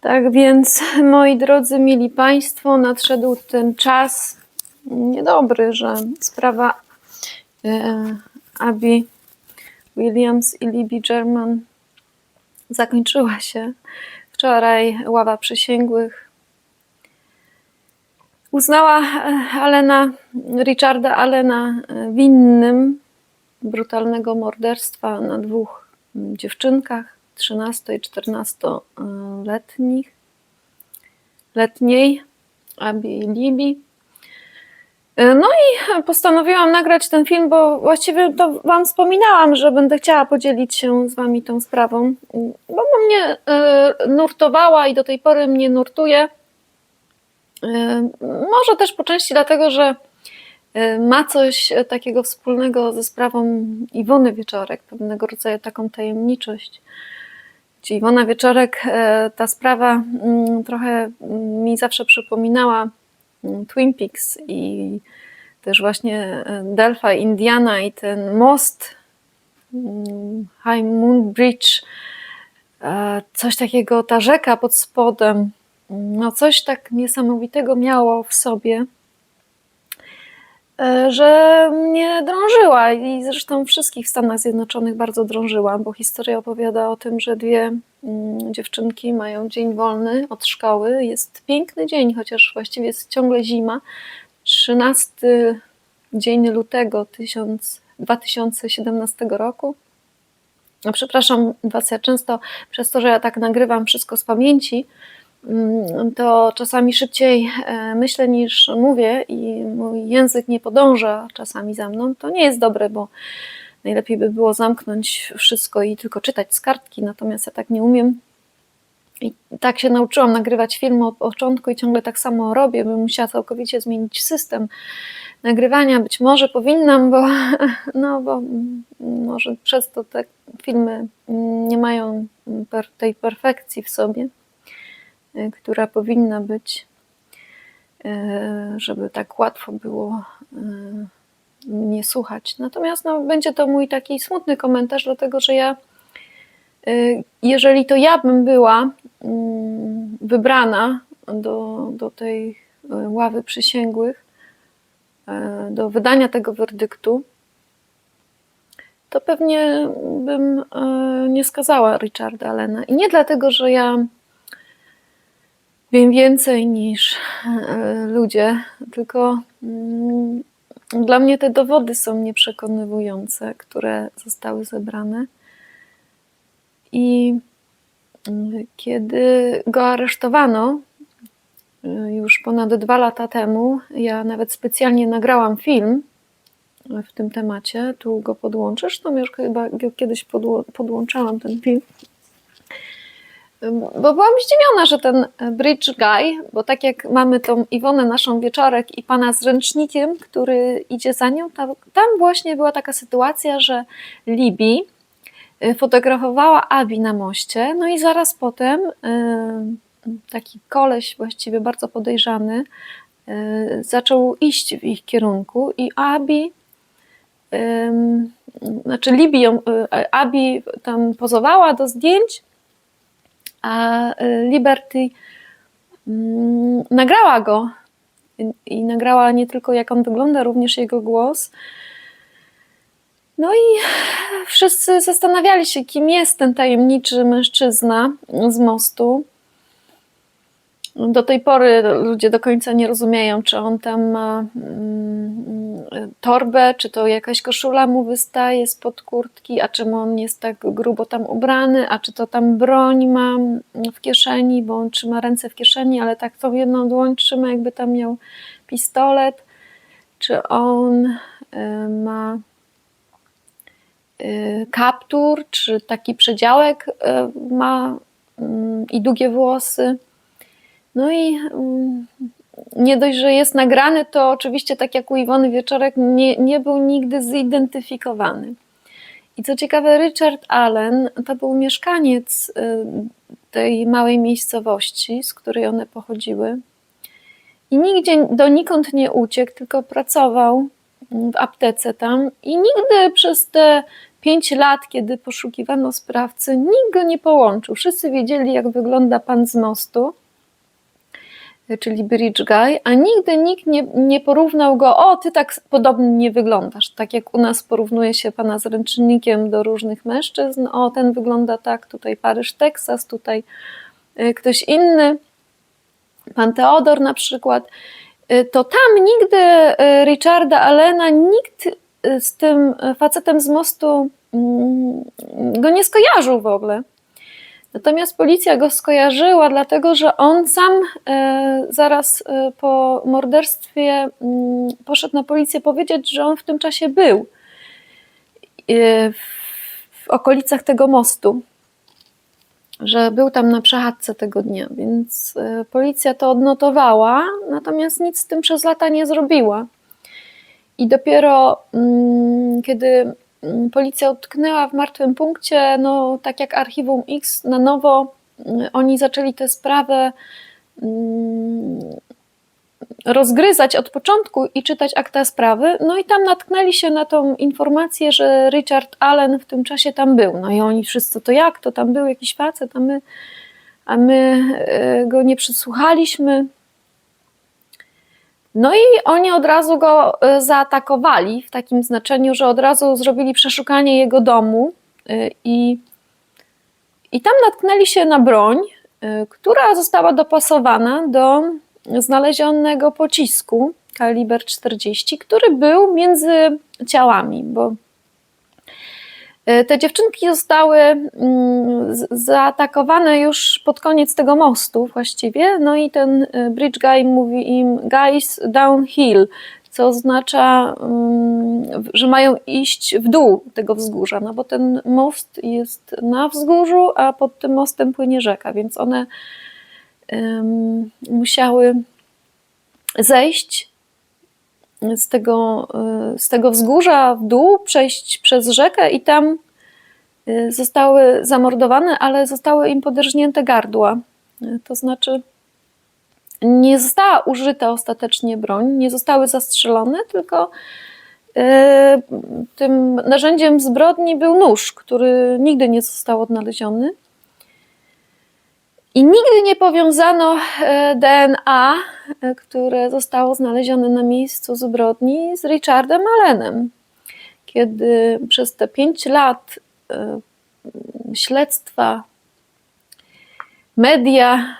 Tak więc, moi drodzy, mili Państwo, nadszedł ten czas niedobry, że sprawa e, Abby Williams i Libby German zakończyła się. Wczoraj ława przysięgłych uznała e, Alena, Richarda Allena e, winnym brutalnego morderstwa na dwóch dziewczynkach, 13 i 14-letnich, letniej, Abby i Libby. E, No i postanowiłam nagrać ten film, bo właściwie to Wam wspominałam, że będę chciała podzielić się z Wami tą sprawą, bo mnie e, nurtowała i do tej pory mnie nurtuje. E, Może też po części dlatego, że e, ma coś takiego wspólnego ze sprawą Iwony Wieczorek, pewnego rodzaju taką tajemniczość. Gdzie Iwona Wieczorek, e, ta sprawa mm, trochę mi zawsze przypominała mm, Twin Peaks i też właśnie e, Delphi, Indiana i ten most mm, High Moon Bridge, e, coś takiego, ta rzeka pod spodem, no coś tak niesamowitego miało w sobie, że mnie drążyła i zresztą wszystkich w Stanach Zjednoczonych bardzo drążyła, bo historia opowiada o tym, że dwie mm, dziewczynki mają dzień wolny od szkoły. Jest piękny dzień, chociaż właściwie jest ciągle zima. 13 dzień lutego 1000 2017 roku. No, przepraszam Was, ja często przez to, że ja tak nagrywam wszystko z pamięci, to czasami szybciej e, myślę niż mówię i mój język nie podąża czasami za mną. To nie jest dobre, bo najlepiej by było zamknąć wszystko i tylko czytać z kartki, natomiast ja tak nie umiem. I tak się nauczyłam nagrywać film od początku i ciągle tak samo robię, bym musiała całkowicie zmienić system nagrywania. Być może powinnam, bo, no, bo może przez to te filmy nie mają tej perfekcji w sobie, która powinna być, y, żeby tak łatwo było y, mnie słuchać. Natomiast no, będzie to mój taki smutny komentarz, dlatego że ja, jeżeli to ja bym była mm, wybrana do, do tej ławy przysięgłych, do wydania tego werdyktu, to pewnie bym nie skazała Richarda Allena. I nie dlatego, że ja wiem więcej niż ludzie, tylko mm, dla mnie te dowody są nieprzekonywujące, które zostały zebrane. I mm, kiedy go aresztowano, już ponad dwa lata temu. Ja nawet specjalnie nagrałam film w tym temacie. Tu go podłączysz. To już chyba kiedyś podło podłączałam ten film. Bo byłam zdziwiona, że ten Bridge Guy, bo tak jak mamy tą Iwonę, naszą wieczorek i pana z ręcznikiem, który idzie za nią, tam, tam właśnie była taka sytuacja, że Libby fotografowała Abi na moście, no i zaraz potem yy, taki koleś właściwie bardzo podejrzany zaczął iść w ich kierunku i Abi znaczy Libby ją, Abi tam pozowała do zdjęć, a yy, Liberty mm, nagrała go i, nagrała nie tylko jak on wygląda, również jego głos. No i wszyscy zastanawiali się, kim jest ten tajemniczy mężczyzna z mostu. Do tej pory ludzie do końca nie rozumieją, czy on tam ma mm, torbę, czy to jakaś koszula mu wystaje spod kurtki, a czym on jest tak grubo tam ubrany, a czy to tam broń ma w kieszeni, bo on trzyma ręce w kieszeni, ale tak tą jedną dłoń trzyma, jakby tam miał pistolet, czy on y, ma y, kaptur, czy taki przedziałek y, ma mm, i długie włosy. No i mm, nie dość, że jest nagrany, to oczywiście tak jak u Iwony Wieczorek nie, nie był nigdy zidentyfikowany. I co ciekawe, Richard Allen to był mieszkaniec y, tej małej miejscowości, z której one pochodziły. I nigdzie donikąd nie uciekł, tylko pracował w aptece tam i nigdy przez te pięć lat, kiedy poszukiwano sprawcy, nikt go nie połączył. Wszyscy wiedzieli, jak wygląda pan z mostu, czyli Bridge Guy, a nigdy nikt nie, nie porównał go, o, ty tak podobnie nie wyglądasz. Tak jak u nas porównuje się pana z ręcznikiem do różnych mężczyzn, o, ten wygląda tak, tutaj Paryż, Teksas, tutaj y, ktoś inny, pan Teodor na przykład. Y, To tam nigdy y, Richarda Allena, nikt z tym facetem z mostu mm, go nie skojarzył w ogóle. Natomiast policja go skojarzyła, dlatego że on sam e, zaraz e, po morderstwie mm, poszedł na policję powiedzieć, że on w tym czasie był e, w, okolicach tego mostu, że był tam na przechadzce tego dnia, więc policja to odnotowała, natomiast nic z tym przez lata nie zrobiła. I dopiero mm, kiedy policja utknęła w martwym punkcie, no tak jak Archiwum X na nowo, mm, oni zaczęli tę sprawę mm, rozgryzać od początku i czytać akta sprawy, no i tam natknęli się na tą informację, że Richard Allen w tym czasie tam był. No i oni wszyscy, to jak, to tam był jakiś facet, a my, a my e, go nie przysłuchaliśmy. No i oni od razu go y, zaatakowali, w takim znaczeniu, że od razu zrobili przeszukanie jego domu y, i, i tam natknęli się na broń, y, która została dopasowana do znalezionego pocisku kaliber 40, który był między ciałami, bo te dziewczynki zostały mm, zaatakowane już pod koniec tego mostu właściwie, no i ten y, bridge guy mówi im guys downhill, co oznacza, mm, że mają iść w dół tego wzgórza, no bo ten most jest na wzgórzu, a pod tym mostem płynie rzeka, więc one musiały zejść z tego, y, z tego wzgórza w dół, przejść przez rzekę i tam y, zostały zamordowane, ale zostały im poderżnięte gardła. Y, To znaczy, nie została użyta ostatecznie broń, nie zostały zastrzelone, tylko tym narzędziem zbrodni był nóż, który nigdy nie został odnaleziony. I nigdy nie powiązano e, DNA, e, które zostało znalezione na miejscu zbrodni z Richardem Allenem. Kiedy przez te pięć lat e, śledztwa media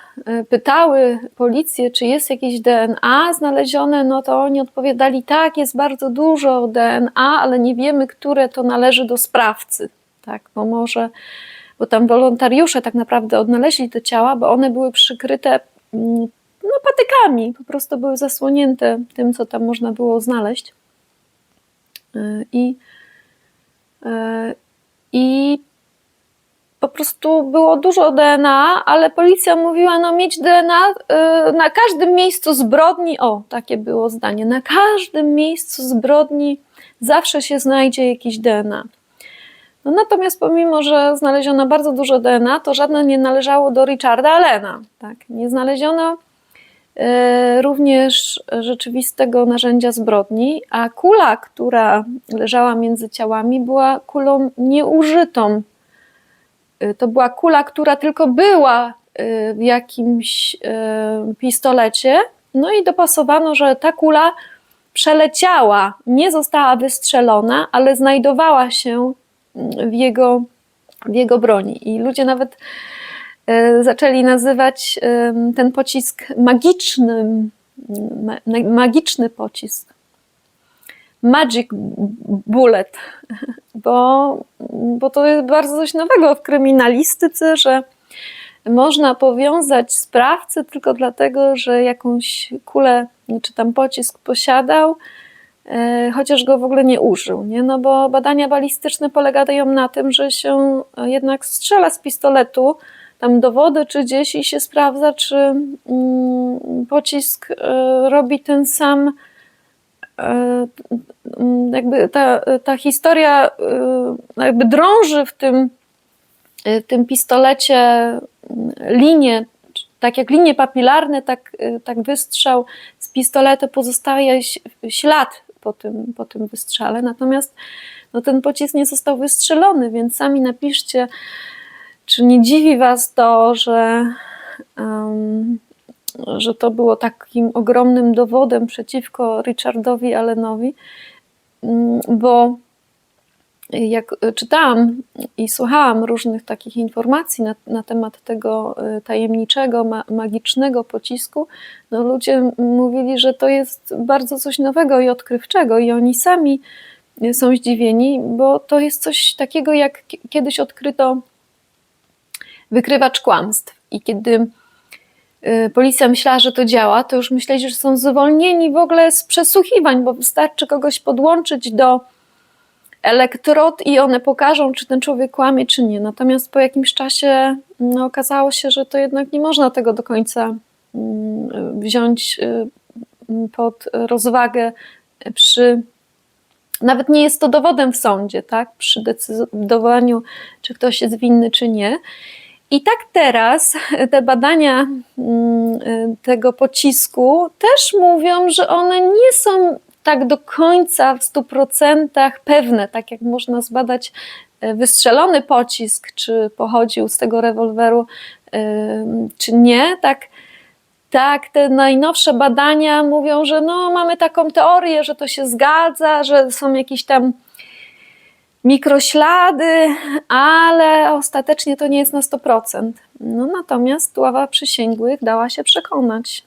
pytały policję, czy jest jakieś DNA znalezione, no to oni odpowiadali, tak, jest bardzo dużo DNA, ale nie wiemy, które to należy do sprawcy. Tak, bo może bo tam wolontariusze tak naprawdę odnaleźli te ciała, bo one były przykryte mm, no, patykami, po prostu były zasłonięte tym, co tam można było znaleźć. Y, I, y, i po prostu było dużo DNA, ale policja mówiła, no mieć DNA y, na każdym miejscu zbrodni, o, takie było zdanie, na każdym miejscu zbrodni zawsze się znajdzie jakieś DNA. No natomiast pomimo, że znaleziono bardzo dużo DNA, to żadne nie należało do Richarda Allena. Tak? Nie znaleziono e, również rzeczywistego narzędzia zbrodni, a kula, która leżała między ciałami, była kulą nieużytą. E, To była kula, która tylko była e, w jakimś pistolecie, no i dopasowano, że ta kula przeleciała, nie została wystrzelona, ale znajdowała się w jego, w jego broni. I ludzie nawet e, zaczęli nazywać em, ten pocisk magicznym, ma- magiczny pocisk. Magic bullet, bo, bo to jest bardzo coś nowego w kryminalistyce, że można powiązać sprawcę tylko dlatego, że jakąś kulę czy tam pocisk posiadał, e, chociaż go w ogóle nie użył, nie? No bo badania balistyczne polegają na tym, że się jednak strzela z pistoletu tam do wody czy gdzieś i się sprawdza, czy mm, pocisk e, robi ten sam e, jakby ta, ta historia e, jakby drąży w tym, w tym pistolecie linie, tak jak linie papilarne, tak, tak wystrzał z pistoletu pozostaje ślad po tym, po tym wystrzale. Natomiast no ten pocisk nie został wystrzelony, więc sami napiszcie, czy nie dziwi Was to, że, um, że to było takim ogromnym dowodem przeciwko Richardowi Allenowi, um, bo jak czytałam i słuchałam różnych takich informacji na, na temat tego y, tajemniczego, ma, magicznego pocisku, no ludzie mówili, że to jest bardzo coś nowego i odkrywczego, i oni sami są zdziwieni, bo to jest coś takiego, jak kiedyś odkryto wykrywacz kłamstw. I kiedy policja myślała, że to działa, to już myśleli, że są zwolnieni w ogóle z przesłuchiwań, bo wystarczy kogoś podłączyć do elektrod i one pokażą, czy ten człowiek kłamie, czy nie. Natomiast po jakimś czasie no, okazało się, że to jednak nie można tego do końca mm, wziąć y, pod rozwagę przy. Nawet nie jest to dowodem w sądzie, tak? Przy decydowaniu, czy ktoś jest winny, czy nie. I tak teraz te badania mm, y, tego pocisku też mówią, że one nie są tak do końca w 100% pewne, tak jak można zbadać e, wystrzelony pocisk, czy pochodził z tego rewolweru, czy nie, tak, tak te najnowsze badania mówią, że no, mamy taką teorię, że to się zgadza, że są jakieś tam mikroślady, ale ostatecznie to nie jest na 100%. No, natomiast ława przysięgłych dała się przekonać.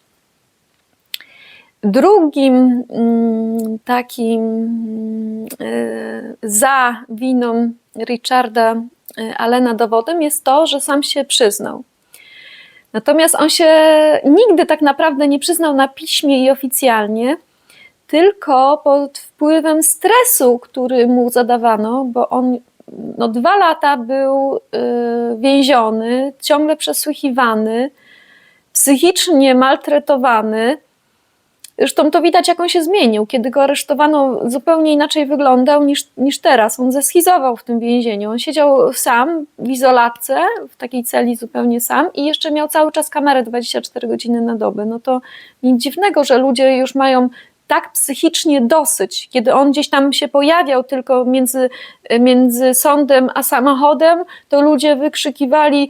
Drugim mm, takim mm, e, za winą Richarda e, Alena dowodem jest to, że sam się przyznał. Natomiast on się nigdy tak naprawdę nie przyznał na piśmie i oficjalnie, tylko pod wpływem stresu, który mu zadawano, bo on no, dwa lata był y, więziony, ciągle przesłuchiwany, psychicznie maltretowany. Zresztą to widać, jak on się zmienił. Kiedy go aresztowano, zupełnie inaczej wyglądał niż, niż teraz. On zeschizował w tym więzieniu. On siedział sam w izolatce, w takiej celi zupełnie sam i jeszcze miał cały czas kamerę 24 godziny na dobę. No to nic dziwnego, że ludzie już mają tak psychicznie dosyć, kiedy on gdzieś tam się pojawiał tylko między, między sądem a samochodem, to ludzie wykrzykiwali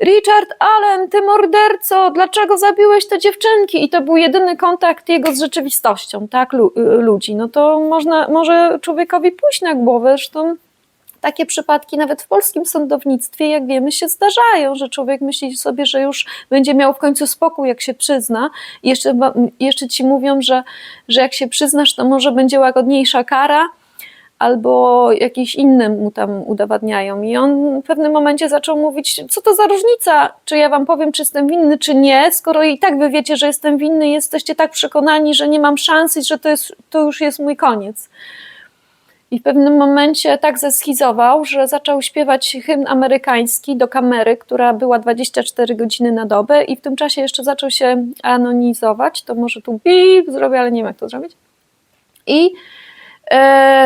Richard Allen, ty morderco, dlaczego zabiłeś te dziewczynki? I to był jedyny kontakt jego z rzeczywistością, tak, y, ludzi. No to można, może człowiekowi pójść na głowę, zresztą takie przypadki nawet w polskim sądownictwie, jak wiemy, się zdarzają, że człowiek myśli sobie, że już będzie miał w końcu spokój, jak się przyzna. Jeszcze, jeszcze ci mówią, że, że jak się przyznasz, to może będzie łagodniejsza kara, albo jakieś inne mu tam udowadniają. I on w pewnym momencie zaczął mówić, co to za różnica, czy ja wam powiem, czy jestem winny, czy nie, skoro i tak wy wiecie, że jestem winny, jesteście tak przekonani, że nie mam szansy, że to, jest, to już jest mój koniec. I w pewnym momencie tak zeschizował, że zaczął śpiewać hymn amerykański do kamery, która była 24 godziny na dobę i w tym czasie jeszcze zaczął się anonizować, to może tu bip zrobię, ale nie wiem jak to zrobić. I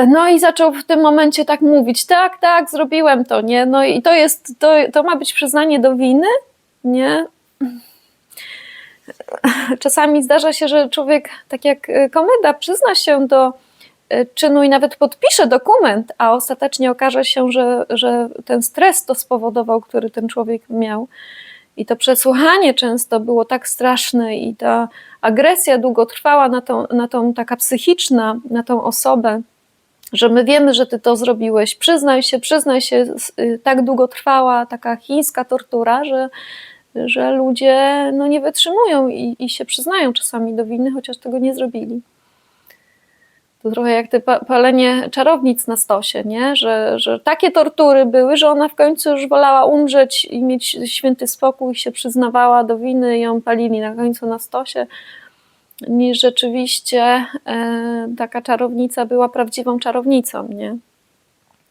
no i zaczął w tym momencie tak mówić, tak, tak, zrobiłem to, nie? No i to jest, to, to ma być przyznanie do winy, nie? Czasami zdarza się, że człowiek, tak jak komenda, przyzna się do e, czynu i nawet podpisze dokument, a ostatecznie okaże się, że, że ten stres to spowodował, który ten człowiek miał. I to przesłuchanie często było tak straszne i ta agresja długotrwała na tą, na tą taka psychiczna, na tą osobę, że my wiemy, że ty to zrobiłeś, przyznaj się, przyznaj się, y, tak długo trwała taka chińska tortura, że, że ludzie no, nie wytrzymują i, i się przyznają czasami do winy, chociaż tego nie zrobili. To trochę jak te palenie czarownic na stosie, nie? Że, że takie tortury były, że ona w końcu już wolała umrzeć i mieć święty spokój, się przyznawała do winy i ją palili na końcu na stosie, niż rzeczywiście e, taka czarownica była prawdziwą czarownicą, nie?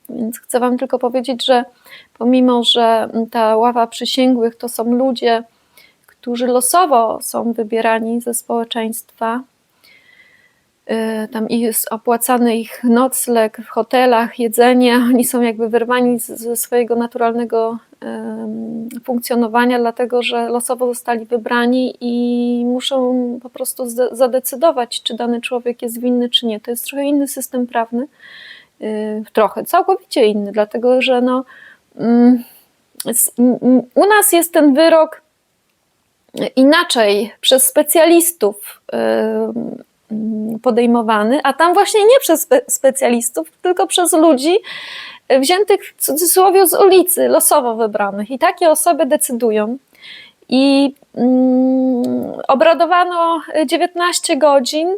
Więc chcę Wam tylko powiedzieć, że pomimo, że ta ława przysięgłych to są ludzie, którzy losowo są wybierani ze społeczeństwa, tam jest opłacany ich nocleg w hotelach, jedzenie, oni są jakby wyrwani ze swojego naturalnego funkcjonowania, dlatego że losowo zostali wybrani i muszą po prostu zadecydować, czy dany człowiek jest winny, czy nie. To jest trochę inny system prawny, y, trochę, całkowicie inny, dlatego że no, mm, u nas jest ten wyrok inaczej przez specjalistów podejmowany, a tam właśnie nie przez spe- specjalistów, tylko przez ludzi y, wziętych w cudzysłowie z ulicy, losowo wybranych. I takie osoby decydują. I mm, obradowano 19 godzin.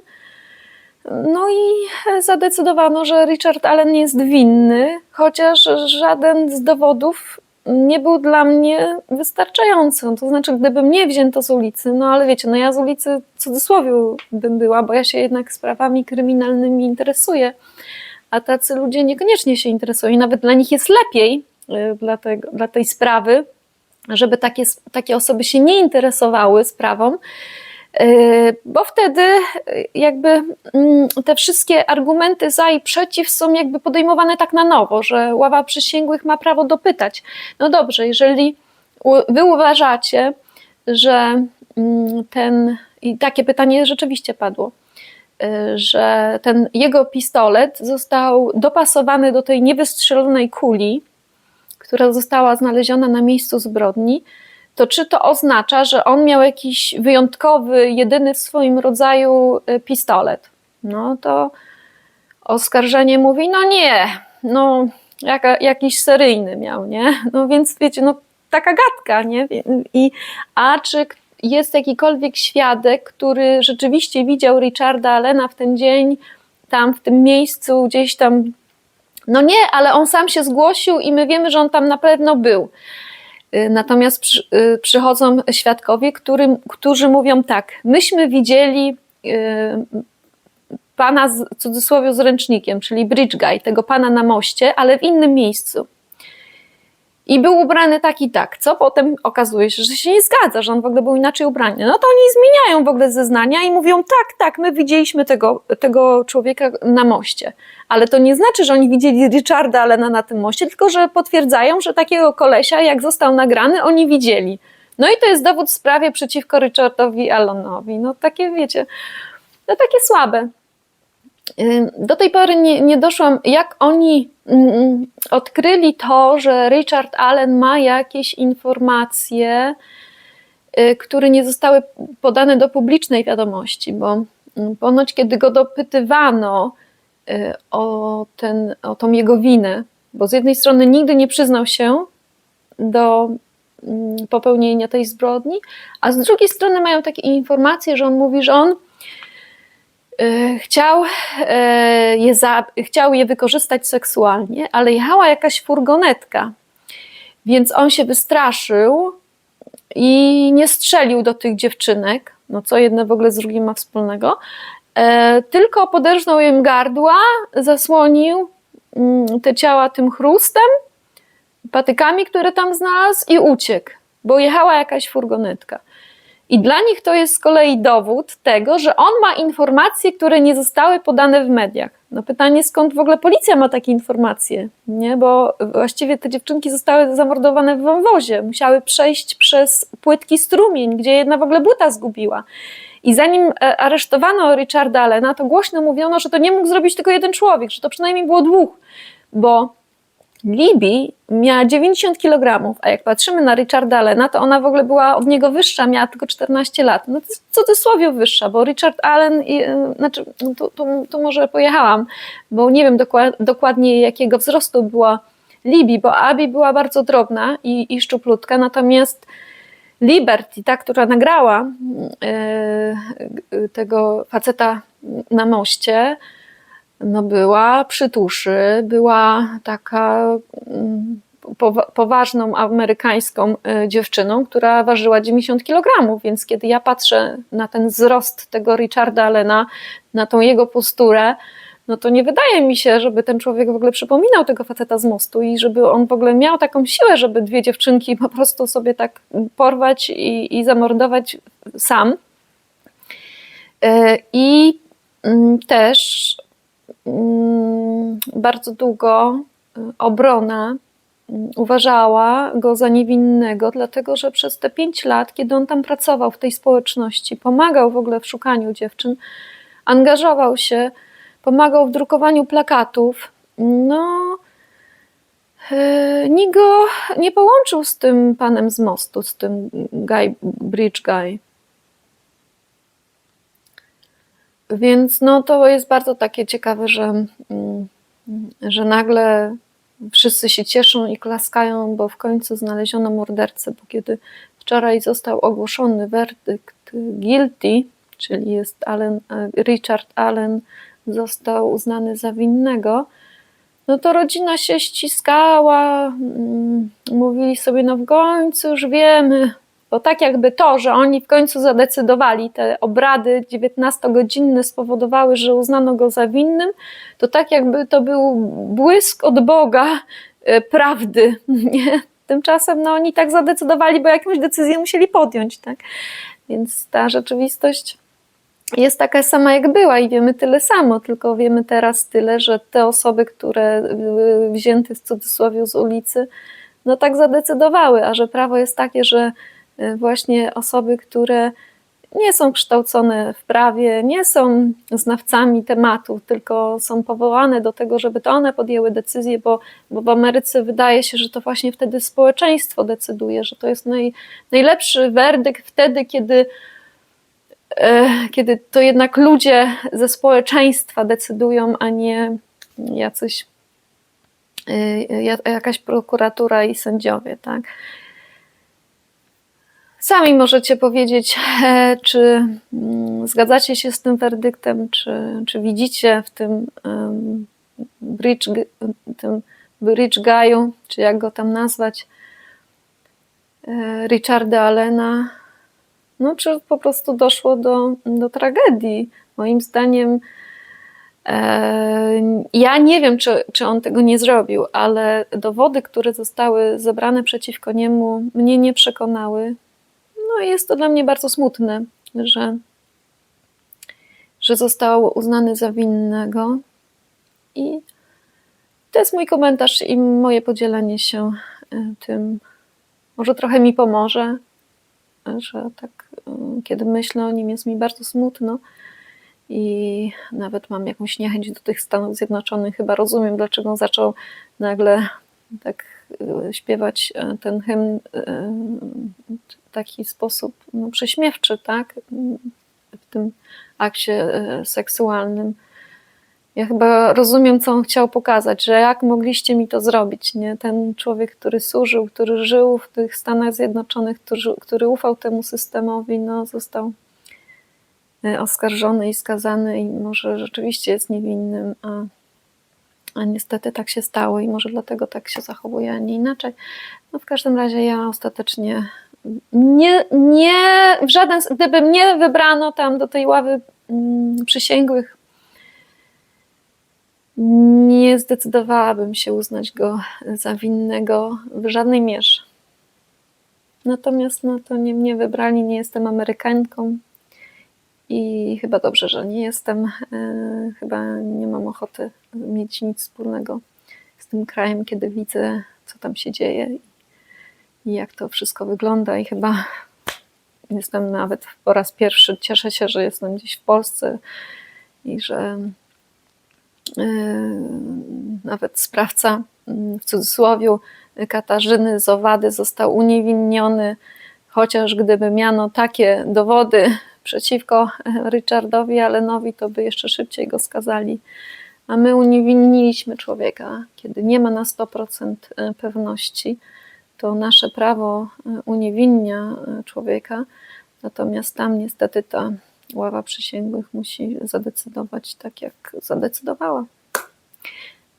No i zadecydowano, że Richard Allen jest winny, chociaż żaden z dowodów nie był dla mnie wystarczający. To znaczy, gdyby mnie wzięto z ulicy, no ale wiecie, no ja z ulicy w cudzysłowie bym była, bo ja się jednak sprawami kryminalnymi interesuję, a tacy ludzie niekoniecznie się interesują i nawet dla nich jest lepiej y, dla, tego, dla tej sprawy, żeby takie, takie osoby się nie interesowały sprawą, bo wtedy yy, jakby mm, te wszystkie argumenty za i przeciw są jakby podejmowane tak na nowo, że ława przysięgłych ma prawo dopytać. No dobrze, jeżeli wy uważacie, że mm, ten, i takie pytanie rzeczywiście padło, yy, że ten jego pistolet został dopasowany do tej niewystrzelonej kuli, która została znaleziona na miejscu zbrodni, to czy to oznacza, że on miał jakiś wyjątkowy, jedyny w swoim rodzaju y, pistolet? No to oskarżenie mówi, no nie, no jakiś seryjny miał, nie? No więc wiecie, no taka gadka, nie? I, a czy jest jakikolwiek świadek, który rzeczywiście widział Richarda Allena w ten dzień, tam w tym miejscu, gdzieś tam no nie, ale on sam się zgłosił i my wiemy, że on tam na pewno był. Y, Natomiast y, przychodzą świadkowie, którym, którzy mówią tak: Myśmy widzieli y, pana z, cudzysłowie z ręcznikiem, czyli bridge guy, tego pana na moście, ale w innym miejscu. I był ubrany tak i tak, co potem okazuje się, że się nie zgadza, że on w ogóle był inaczej ubrany. No to oni zmieniają w ogóle zeznania i mówią, tak, tak, my widzieliśmy tego, tego człowieka na moście. Ale to nie znaczy, że oni widzieli Richarda Allena na tym moście, tylko że potwierdzają, że takiego kolesia, jak został nagrany, oni widzieli. No i to jest dowód w sprawie przeciwko Richardowi Allenowi. No takie, wiecie, no takie słabe. Do tej pory nie, nie doszłam, jak oni mm, odkryli to, że Richard Allen ma jakieś informacje, y, które nie zostały podane do publicznej wiadomości, bo mm, ponoć kiedy go dopytywano y, o, ten, o tą jego winę, bo z jednej strony nigdy nie przyznał się do mm, popełnienia tej zbrodni, a z drugiej strony mają takie informacje, że on mówi, że on chciał, y, je za, chciał je wykorzystać seksualnie, ale jechała jakaś furgonetka, więc on się wystraszył i nie strzelił do tych dziewczynek, no co jedno w ogóle z drugim ma wspólnego, e, tylko poderżnął im gardła, zasłonił mm, te ciała tym chrustem, patykami, które tam znalazł i uciekł, bo jechała jakaś furgonetka. I dla nich to jest z kolei dowód tego, że on ma informacje, które nie zostały podane w mediach. No pytanie, skąd w ogóle policja ma takie informacje, nie? Bo właściwie te dziewczynki zostały zamordowane w wąwozie, musiały przejść przez płytki strumień, gdzie jedna w ogóle buta zgubiła. I zanim e, aresztowano Richarda Allena, to głośno mówiono, że to nie mógł zrobić tylko jeden człowiek, że to przynajmniej było dwóch, bo Libby miała 90 kg, a jak patrzymy na Richarda Allena, to ona w ogóle była od niego wyższa, miała tylko 14 lat. No w cudzysłowie wyższa, bo Richard Allen, i, y, znaczy, no tu, tu, tu może pojechałam, bo nie wiem dokład, dokładnie jakiego wzrostu była Libby, bo Abby była bardzo drobna i, i szczuplutka, natomiast Liberty, ta, która nagrała y, y, tego faceta na moście, no była przy tuszy, była taka mm, powa- poważną amerykańską y, dziewczyną, która ważyła 90 kg, więc kiedy ja patrzę na ten wzrost tego Richarda Allena, na tą jego posturę, no to nie wydaje mi się, żeby ten człowiek w ogóle przypominał tego faceta z mostu i żeby on w ogóle miał taką siłę, żeby dwie dziewczynki po prostu sobie tak porwać i, i zamordować sam. Y, I mm, też bardzo długo y, obrona mm, uważała go za niewinnego, dlatego że przez te pięć lat, kiedy on tam pracował w tej społeczności, pomagał w ogóle w szukaniu dziewczyn, angażował się, pomagał w drukowaniu plakatów no, e, nikt go nie połączył z tym panem z mostu, z tym guy, bridge guy. Więc no, to jest bardzo takie ciekawe, że, mm, że nagle wszyscy się cieszą i klaskają, bo w końcu znaleziono mordercę, bo kiedy wczoraj został ogłoszony werdykt guilty, czyli jest Allen, e, Richard Allen został uznany za winnego, no to rodzina się ściskała, mm, mówili sobie, no w końcu już wiemy, bo tak jakby to, że oni w końcu zadecydowali, te obrady 19-godzinne spowodowały, że uznano go za winnym, to tak jakby to był błysk od Boga e, prawdy, nie? Tymczasem no, oni tak zadecydowali, bo jakąś decyzję musieli podjąć, tak? Więc ta rzeczywistość jest taka sama jak była i wiemy tyle samo, tylko wiemy teraz tyle, że te osoby, które wzięte w cudzysłowie z ulicy, no tak zadecydowały, a że prawo jest takie, że właśnie osoby, które nie są kształcone w prawie, nie są znawcami tematu, tylko są powołane do tego, żeby to one podjęły decyzję, bo, bo w Ameryce wydaje się, że to właśnie wtedy społeczeństwo decyduje, że to jest naj, najlepszy werdykt wtedy, kiedy E, kiedy to jednak ludzie ze społeczeństwa decydują, a nie jacyś, e, jakaś prokuratura i sędziowie, tak? Sami możecie powiedzieć, e, czy mm, zgadzacie się z tym werdyktem, czy, czy widzicie w tym bridge, tym bridge guy'u, czy jak go tam nazwać, Richarda Allena, no, czy po prostu doszło do, do tragedii. Moim zdaniem, e, ja nie wiem, czy, czy on tego nie zrobił, ale dowody, które zostały zebrane przeciwko niemu, mnie nie przekonały. No jest to dla mnie bardzo smutne, że, że został uznany za winnego. I to jest mój komentarz i moje podzielenie się e, tym. Może trochę mi pomoże, że tak, y, kiedy myślę o nim, jest mi bardzo smutno i nawet mam jakąś niechęć do tych Stanów Zjednoczonych. Chyba rozumiem, dlaczego zaczął nagle tak śpiewać y, ten hymn w taki sposób no, prześmiewczy, tak? W tym akcie seksualnym ja chyba rozumiem, co on chciał pokazać, że jak mogliście mi to zrobić, nie? Ten człowiek, który służył, który żył w tych Stanach Zjednoczonych, który, który ufał temu systemowi, no został e, oskarżony i skazany i może rzeczywiście jest niewinnym, a, a niestety tak się stało i może dlatego tak się zachowuje, a nie inaczej. No w każdym razie ja ostatecznie nie, nie w żaden, gdyby mnie wybrano tam do tej ławy mm, przysięgłych nie zdecydowałabym się uznać go za winnego w żadnej mierze. Natomiast no, to nie mnie wybrali, nie jestem Amerykanką i chyba dobrze, że nie jestem. E, chyba nie mam ochoty mieć nic wspólnego z tym krajem, kiedy widzę, co tam się dzieje i jak to wszystko wygląda. I chyba jestem nawet po raz pierwszy, cieszę się, że jestem gdzieś w Polsce i że Yy, nawet sprawca w cudzysłowie Katarzyny z Owady został uniewinniony, chociaż gdyby miano takie dowody przeciwko Richardowi Allenowi, to by jeszcze szybciej go skazali. A my uniewinniliśmy człowieka, kiedy nie ma na 100% e, pewności, to nasze prawo e, uniewinnia e, człowieka, natomiast tam niestety ta ława przysięgłych musi zadecydować tak, jak zadecydowała.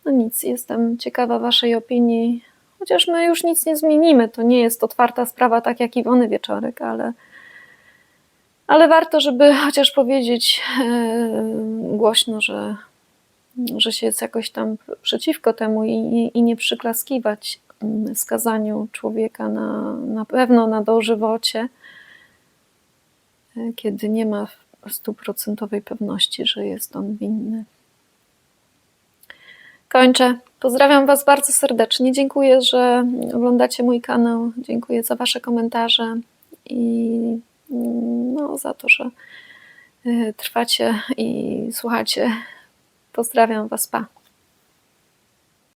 No nic, jestem ciekawa Waszej opinii, chociaż my już nic nie zmienimy. To nie jest otwarta sprawa, tak jak Iwony Wieczorek, ale, ale warto, żeby chociaż powiedzieć yy, głośno, że, że się jest jakoś tam przeciwko temu i, i nie przyklaskiwać mm, skazaniu człowieka na, na pewno na dożywocie kiedy nie ma stuprocentowej pewności, że jest on winny. Kończę. Pozdrawiam Was bardzo serdecznie. Dziękuję, że oglądacie mój kanał. Dziękuję za Wasze komentarze i no, za to, że y, trwacie i słuchacie. Pozdrawiam Was. Pa.